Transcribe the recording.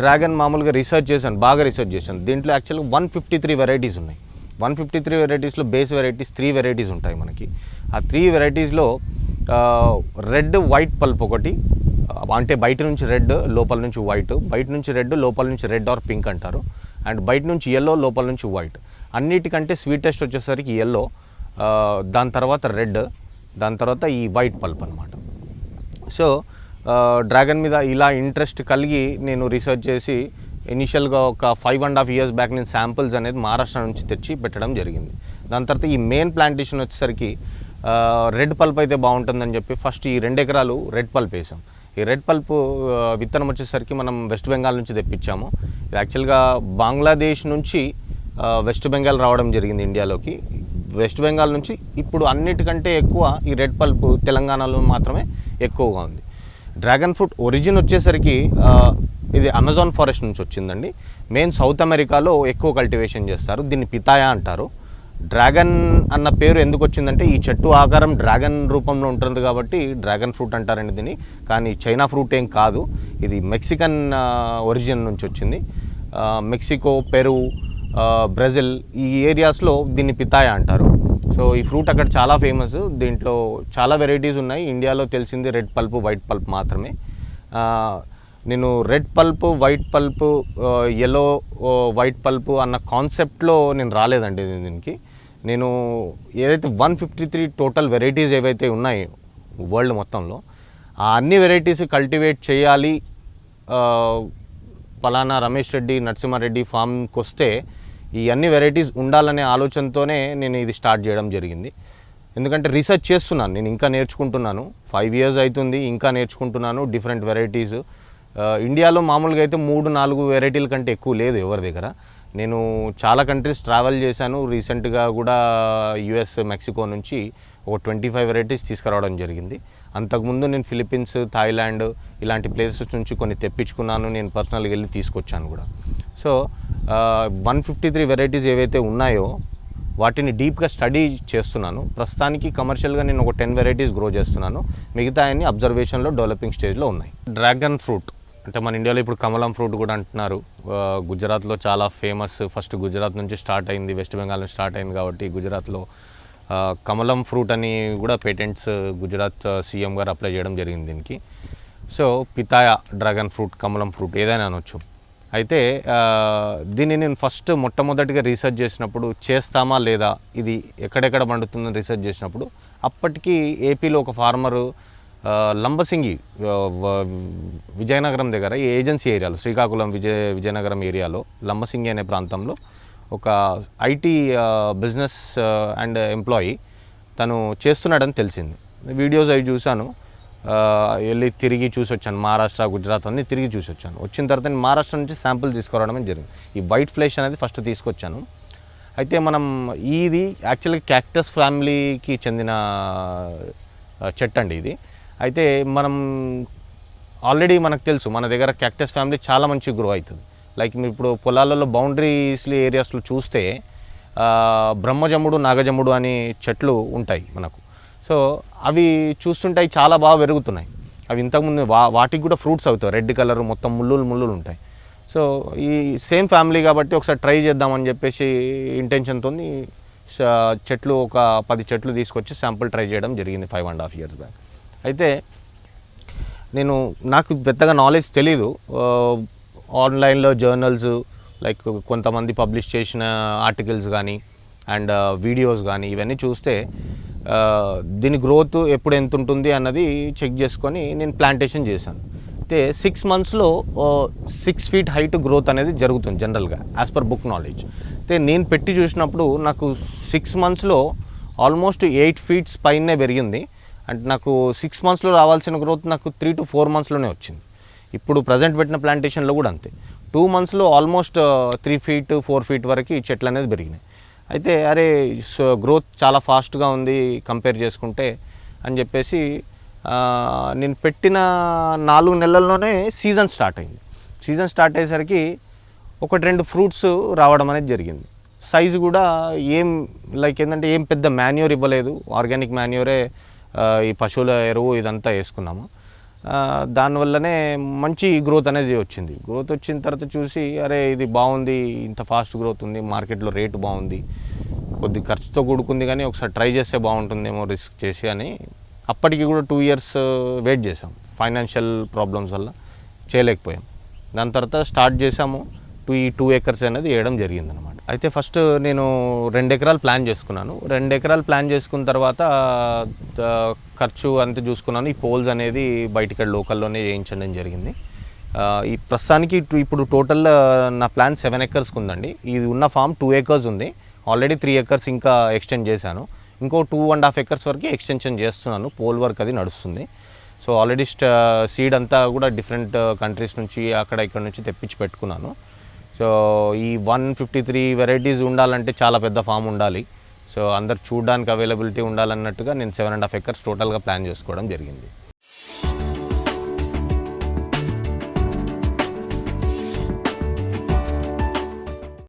Dragon మామూలుగా research చేశాను బాగా రీసెర్చ్ చేశాను. దీంట్లో యాక్చువల్గా వన్ ఫిఫ్టీ త్రీ వెరైటీస్ ఉన్నాయి. వన్ ఫిఫ్టీ త్రీ వెరైటీస్లో బేస్ వెరైటీస్ త్రీ వెరైటీస్ ఉంటాయి మనకి. ఆ త్రీ వెరైటీస్లో రెడ్ వైట్ పల్ప్ ఒకటి అంటే బయట నుంచి రెడ్ లోపల నుంచి వైట్ బయట నుంచి రెడ్ లోపల నుంచి రెడ్ ఆర్ పింక్ అంటారు. అండ్ బయట నుంచి ఎల్లో లోపల నుంచి వైట్ అన్నిటికంటే స్వీటెస్ట్ వచ్చేసరికి ఎల్లో దాని తర్వాత రెడ్ దాని తర్వాత ఈ వైట్ పల్ప్ అనమాట సో డ్రాగన్ మీద ఇలా ఇంట్రెస్ట్ కలిగి నేను రీసెర్చ్ చేసి ఇనిషియల్గా ఒక five and half years back నేను శాంపుల్స్ అనేది మహారాష్ట్ర నుంచి తెచ్చి పెట్టడం జరిగింది. దాని తర్వాత ఈ మెయిన్ ప్లాంటేషన్ వచ్చేసరికి రెడ్ పల్ప్ అయితే బాగుంటుందని చెప్పి ఫస్ట్ ఈ రెండు ఎకరాలు రెడ్ పల్ప్ వేసాం. ఈ రెడ్ పల్ప్ విత్తనం వచ్చేసరికి మనం వెస్ట్ బెంగాల్ నుంచి తెప్పించాము. ఇది యాక్చువల్గా బంగ్లాదేశ్ నుంచి వెస్ట్ బెంగాల్ రావడం జరిగింది ఇండియాలోకి. వెస్ట్ బెంగాల్ నుంచి ఇప్పుడు అన్నిటికంటే ఎక్కువ ఈ రెడ్ పల్ప్ తెలంగాణలో మాత్రమే ఎక్కువగా ఉంది. డ్రాగన్ ఫ్రూట్ ఒరిజిన్ వచ్చేసరికి ఇది అమెజాన్ ఫారెస్ట్ నుంచి వచ్చిందండి. మెయిన్ సౌత్ అమెరికాలో ఎక్కువ కల్టివేషన్ చేస్తారు. దీన్ని పితాయా అంటారు. డ్రాగన్ అన్న పేరు ఎందుకు వచ్చిందంటే ఈ చెట్టు ఆకారం డ్రాగన్ రూపంలో ఉంటుంది కాబట్టి డ్రాగన్ ఫ్రూట్ అంటారండి దీన్ని. కానీ చైనా ఫ్రూట్ ఏం కాదు. ఇది మెక్సికన్ ఒరిజిన్ నుంచి వచ్చింది. మెక్సికో పెరు బ్రెజిల్ ఈ ఏరియాస్లో దీన్ని పితాయా అంటారు. సో ఈ ఫ్రూట్ అక్కడ చాలా ఫేమస్. దీంట్లో చాలా వెరైటీస్ ఉన్నాయి. ఇండియాలో తెలిసింది రెడ్ పల్ప్ వైట్ పల్ప్ మాత్రమే. నేను red pulp white pulp yellow white pulp అన్న కాన్సెప్ట్లో నేను రాలేదండి దీనికి. నేను ఏదైతే one fifty three total varieties ఏవైతే ఉన్నాయో వరల్డ్ మొత్తంలో ఆ అన్ని వెరైటీస్ కల్టివేట్ చేయాలి. పలానా రమేష్ రెడ్డి నరసింహారెడ్డి ఫామ్కి వస్తే ఈ అన్ని వెరైటీస్ ఉండాలనే ఆలోచనతోనే నేను ఇది స్టార్ట్ చేయడం జరిగింది. ఎందుకంటే రీసెర్చ్ చేస్తున్నాను నేను ఇంకా నేర్చుకుంటున్నాను. ఫైవ్ ఇయర్స్ అవుతుంది ఇంకా నేర్చుకుంటున్నాను డిఫరెంట్ వెరైటీస్ ఇండియాలో మామూలుగా అయితే మూడు నాలుగు వెరైటీల కంటే ఎక్కువ లేదు ఎవరి దగ్గర. నేను చాలా కంట్రీస్ ట్రావెల్ చేశాను. రీసెంట్గా కూడా యుఎస్ మెక్సికో నుంచి ఒక ట్వంటీ ఫైవ్ వెరైటీస్ తీసుకురావడం జరిగింది. అంతకుముందు నేను ఫిలిప్పీన్స్ థాయిలాండ్ ఇలాంటి ప్లేసెస్ నుంచి కొన్ని తెప్పించుకున్నాను. నేను పర్సనల్గా వెళ్ళి తీసుకొచ్చాను కూడా. So one fifty three varieties ఏవైతే ఉన్నాయో వాటిని డీప్గా స్టడీ చేస్తున్నాను. ప్రస్తుతానికి కమర్షియల్గా నేను ఒక టెన్ వెరైటీస్ గ్రో చేస్తున్నాను. మిగతా అన్ని అబ్జర్వేషన్లో డెవలపింగ్ స్టేజ్లో ఉన్నాయి. డ్రాగన్ ఫ్రూట్ అంటే మన ఇండియాలో ఇప్పుడు కమలం ఫ్రూట్ కూడా అంటున్నారు. గుజరాత్లో చాలా ఫేమస్. ఫస్ట్ గుజరాత్ నుంచి స్టార్ట్ అయింది వెస్ట్ బెంగాల్ నుంచి స్టార్ట్ అయింది కాబట్టి గుజరాత్లో. కమలం ఫ్రూట్ అని కూడా పేటెంట్స్ గుజరాత్ సీఎం గారు అప్లై చేయడం జరిగింది దీనికి. So pitaya dragon fruit Kamalam fruit ఏదైనా అనొచ్చు. అయితే దీన్ని నేను ఫస్ట్ మొట్టమొదటిగా రీసెర్చ్ చేసినప్పుడు చేస్తామా లేదా ఇది ఎక్కడెక్కడ పండుతుందని రీసెర్చ్ చేసినప్పుడు అప్పటికి ఏపీలో ఒక ఫార్మరు లంబసింగి విజయనగరం దగ్గర ఈ ఏజెన్సీ ఏరియాలో శ్రీకాకుళం విజయ విజయనగరం ఏరియాలో లంబసింగి అనే ప్రాంతంలో ఒక ఐటీ బిజినెస్ అండ్ ఎంప్లాయీ తను చేస్తున్నాడని తెలిసింది. వీడియోస్ అవి చూశాను. వెళ్ళి తిరిగి చూసి వచ్చాను. మహారాష్ట్ర గుజరాత్ అన్ని తిరిగి చూసి వచ్చాను. వచ్చిన తర్వాత నేను మహారాష్ట్ర నుంచి శాంపుల్ తీసుకురావడం జరిగింది. ఈ వైట్ ఫ్లేష్ అనేది ఫస్ట్ తీసుకొచ్చాను. అయితే మనం ఇది యాక్చువల్గా క్యాక్టస్ ఫ్యామిలీకి చెందిన చెట్టు అండి ఇది. అయితే మనం ఆల్రెడీ మనకు తెలుసు మన దగ్గర క్యాక్టస్ ఫ్యామిలీ చాలా మంచి గ్రో అవుతుంది. లైక్ మీరు ఇప్పుడు పొలాలలో బౌండరీస్లీ ఏరియాస్లో చూస్తే బ్రహ్మజముడు నాగజముడు అనే చెట్లు ఉంటాయి మనకు. సో అవి చూస్తుంటే అవి చాలా బాగా పెరుగుతున్నాయి. అవి ఇంతకుముందు వా వాటికి కూడా ఫ్రూట్స్ అవుతాయి. రెడ్ కలర్ మొత్తం ముళ్ళులు ముళ్ళులు ఉంటాయి. సో ఈ సేమ్ ఫ్యామిలీ కాబట్టి ఒకసారి ట్రై చేద్దామని చెప్పేసి ఇంటెన్షన్తో చెట్లు ఒక పది చెట్లు తీసుకొచ్చి శాంపుల్ ట్రై చేయడం జరిగింది five and half years back అయితే నేను నాకు పెద్దగా నాలెడ్జ్ తెలీదు. ఆన్లైన్లో జర్నల్స్ లైక్ కొంతమంది పబ్లిష్ చేసిన ఆర్టికల్స్ కానీ అండ్ వీడియోస్ కానీ ఇవన్నీ చూస్తే దీని గ్రోత్ ఎప్పుడు ఎంత ఉంటుంది అన్నది చెక్ చేసుకొని నేను ప్లాంటేషన్ చేశాను. అయితే సిక్స్ మంత్స్లో సిక్స్ ఫీట్ హైట్ గ్రోత్ అనేది జరుగుతుంది జనరల్గా యాజ్ పర్ బుక్ నాలెడ్జ్ అయితే నేను పెట్టి చూసినప్పుడు నాకు సిక్స్ మంత్స్లో ఆల్మోస్ట్ ఎయిట్ ఫీట్స్ పైనే పెరిగింది. అంటే నాకు సిక్స్ మంత్స్లో రావాల్సిన గ్రోత్ నాకు త్రీ టు ఫోర్ మంత్స్లోనే వచ్చింది. ఇప్పుడు ప్రజెంట్ పెట్టిన ప్లాంటేషన్లో కూడా అంతే. టూ మంత్స్లో almost three feet four feet వరకు ఈ చెట్లు అనేది పెరిగినాయి. అయితే అరే సో గ్రోత్ చాలా ఫాస్ట్గా ఉంది కంపేర్ చేసుకుంటే అని చెప్పేసి నేను పెట్టిన నాలుగు నెలల్లోనే సీజన్ స్టార్ట్ అయింది. సీజన్ స్టార్ట్ అయ్యేసరికి ఒకటి రెండు ఫ్రూట్స్ రావడం అనేది జరిగింది. సైజు కూడా ఏం లైక్ ఏంటంటే ఏం పెద్ద మాన్యూర్ ఇవ్వలేదు. ఆర్గానిక్ మాన్యూరే ఈ పశువుల ఎరువు ఇదంతా వేసుకున్నాము. దానివల్లనే మంచి గ్రోత్ అనేది వచ్చింది. గ్రోత్ వచ్చిన తర్వాత చూసి అరే ఇది బాగుంది ఇంత ఫాస్ట్ గ్రోత్ ఉంది మార్కెట్లో రేటు బాగుంది కొద్ది ఖర్చుతో కూడుకుంది కానీ ఒకసారి ట్రై చేస్తే బాగుంటుందేమో రిస్క్ చేసి అని అప్పటికి కూడా టూ ఇయర్స్ వెయిట్ చేసాం ఫైనాన్షియల్ ప్రాబ్లమ్స్ వల్ల చేయలేకపోయాం. దాని తర్వాత స్టార్ట్ చేసాము టూ ఈ టూ ఏకర్స్ అనేది వేయడం జరిగిందనమాట అయితే ఫస్ట్ నేను రెండు ఎకరాలు ప్లాన్ చేసుకున్నాను. రెండు ఎకరాలు ప్లాన్ చేసుకున్న తర్వాత ఖర్చు అంతా చూసుకున్నాను. ఈ పోల్స్ అనేది బయటికి లోకల్లోనే చేయించడం జరిగింది. ఈ ప్రస్తుతానికి ఇటు- ఇప్పుడు టోటల్ నా ప్లాన్ సెవెన్ ఎకర్స్కి ఉందండి. ఇది ఉన్న ఫామ్ టూ ఎకర్స్ ఉంది. ఆల్రెడీ త్రీ ఎకర్స్ ఇంకా ఎక్స్టెండ్ చేశాను. ఇంకో టూ అండ్ హాఫ్ ఎకర్స్ వరకు ఎక్స్టెన్షన్ చేస్తున్నాను. పోల్ వర్క్ అది నడుస్తుంది. సో ఆల్రెడీ సీడ్ అంతా కూడా డిఫరెంట్ కంట్రీస్ నుంచి అక్కడ ఇక్కడ నుంచి తెప్పించి పెట్టుకున్నాను. సో ఈ వన్ ఫిఫ్టీ త్రీ వెరైటీస్ ఉండాలంటే చాలా పెద్ద ఫామ్ ఉండాలి. సో అందరు చూడడానికి అవైలబిలిటీ ఉండాలన్నట్టుగా నేను సెవెన్ అండ్ హాఫ్ ఎకర్స్ టోటల్గా ప్లాన్ చేసుకోవడం జరిగింది.